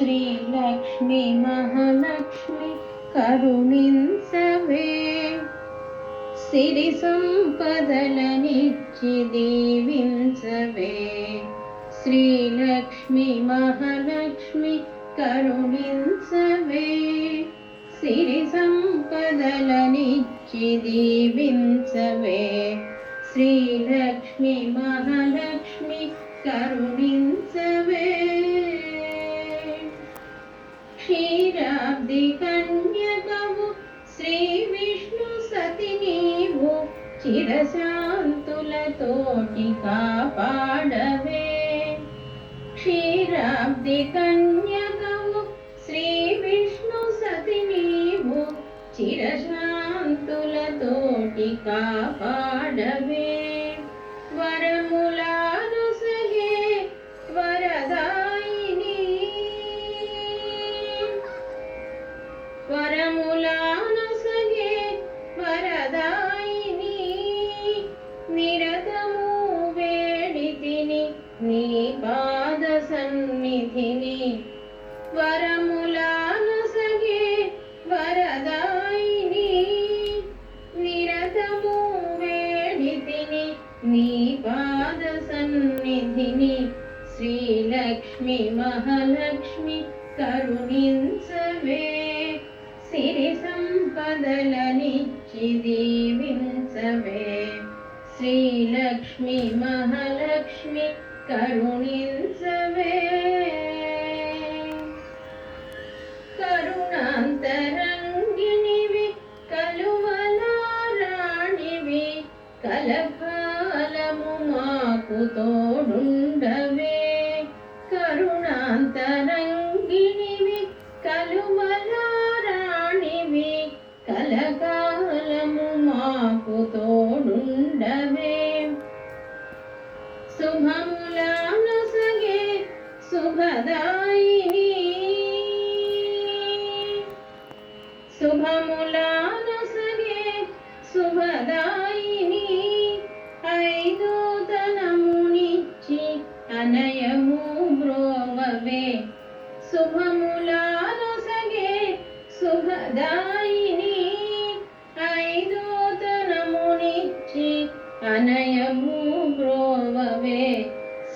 శ్రీలక్ష్మి మహాలక్ష్మి కరుణించవే. సిరి సంపదలనిచ్చి దీవించవే. శ్రీలక్ష్మి మహాలక్ష్మి కరుణించవే. సిరి సంపదలనిచ్చి దీవించవే. శ్రీలక్ష్మి శ్రీ విష్ణు సతి నీవు చిరశాంతులతోటి కాపాడవే. క్షీరాబ్ది కన్యకవు శ్రీ విష్ణు సతి నీవు చిరశాంతులతోటి కాపాడవే. వరదాయిని నిరతము వేడితిని నీ పాద సన్నిధిని. వరములాను సగే వరదాయిని నిరతము వేడితిని నీ పాద సన్నిధిని. శ్రీలక్ష్మి మహాలక్ష్మి కరుణించవే సిరి సంపదల సంపదలనిచ్చి దీవించవే శ్రీలక్ష్మి మహాలక్ష్మి కరుణించవే కరుణాంతరంగిణివి కలువలారాణివి కలకాలము మాకుతో శుభములాను శుభదాయిని శుభములాను శుభదాయిని ఐదు తనమునిచ్చి అనయము బ్రోవవే శుభములాను శుభదాయిని ఐదు తనమునిచ్చి అనయము బ్రోవవే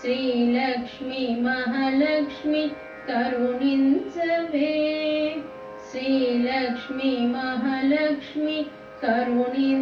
श्रीलक्ष्मी महालक्ष्मी करुणि च भे श्रीलक्ष्मी महालक्ष्मी करुणि